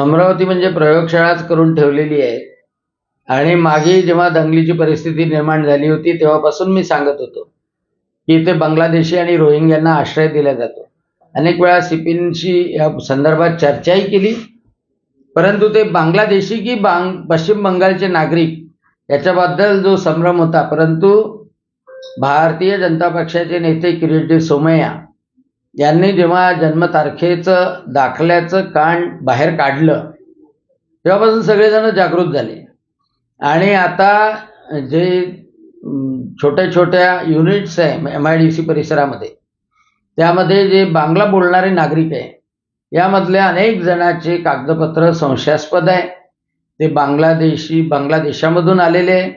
अमरावती म्हणजे प्रयोगशाळाच करून ठेवलेली आहे. आणि मागे जेव्हा दंगलीची परिस्थिती निर्माण झाली होती तेव्हापासून मी सांगत होतो की इथे बांगलादेशी आणि रोहिंग्यांना आश्रय दिला जातो. अनेक वेळा सिपींशी या संदर्भात चर्चाही केली. परंतु ते बांगलादेशी की बांग पश्चिम बंगालचे नागरिक याच्याबद्दल जो संभ्रम होता परंतु भारतीय जनता पक्षाचे नेते किरीटजी सोमय्या यांनी जेव्हा जन्मतारखेचं दाखल्याचं कान बाहेर काढलं तेव्हापासून सगळेजण जागृत झाले. आणि आता जे छोट्या छोट्या युनिट्स आहे एम आय डी सी परिसरामध्ये त्यामध्ये जे बांगला बोलणारे नागरिक आहे यामधल्या अनेक जणांचे कागदपत्र संशयास्पद आहे. ते बांगलादेशी बांगलादेशामधून आलेले आहे.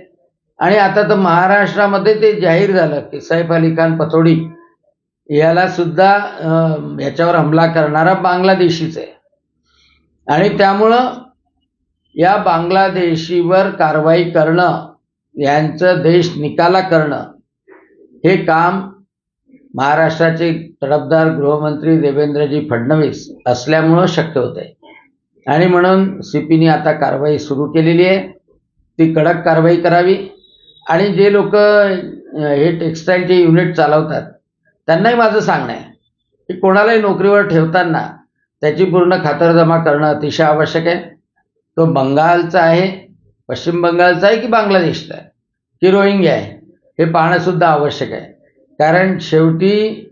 आणि आता तर महाराष्ट्रामध्ये ते जाहीर झालं की सैफ अली खान पथोडी याला सुद्धा याच्यावर हमला करणारा बांगलादेशीच. आहे आणि त्यामुळं या बांगलादेशीवर कारवाई करणं यांचं देश निकाला करणं हे काम महाराष्ट्राचे तडफदार गृहमंत्री देवेंद्रजी फडणवीस असल्यामुळं शक्य होत आहे आणि म्हणून सी पीने आता कारवाई सुरू केलेली आहे. ती कडक कारवाई करावी. आणि जे लोक हे टेक्स्टाईलचे युनिट चालवतात त्यांनाही माझं सांगणं आहे. की कोणालाही नोकरीवर ठेवताना त्याची पूर्ण खातरजमा करणं अतिशय आवश्यक आहे. तो बंगालचा आहे पश्चिम बंगालचा आहे की बांगलादेशचा आहे? की रोहिंग्या आहे? हे पाहणंसुद्धा आवश्यक आहे. कारण शेवटी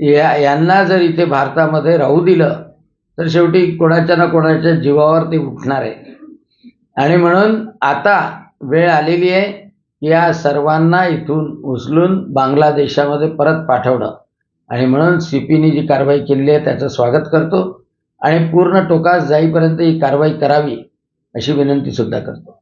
या यांना जर इथे भारतामध्ये राहू दिलं तर शेवटी कोणाच्या ना कोणाच्या जीवावर ते उठणार आहे. आणि म्हणून आता वेळ आलेली आहे. या सर्वांना इथून उचलून बांगलादेशामध्ये परत पाठवणं. आणि म्हणून सी पीने जी कारवाई केलेली आहे त्याचं स्वागत करतो. आणि पूर्ण टोकास जाईपर्यंत ही कारवाई करावी अशी विनंतीसुद्धा करतो.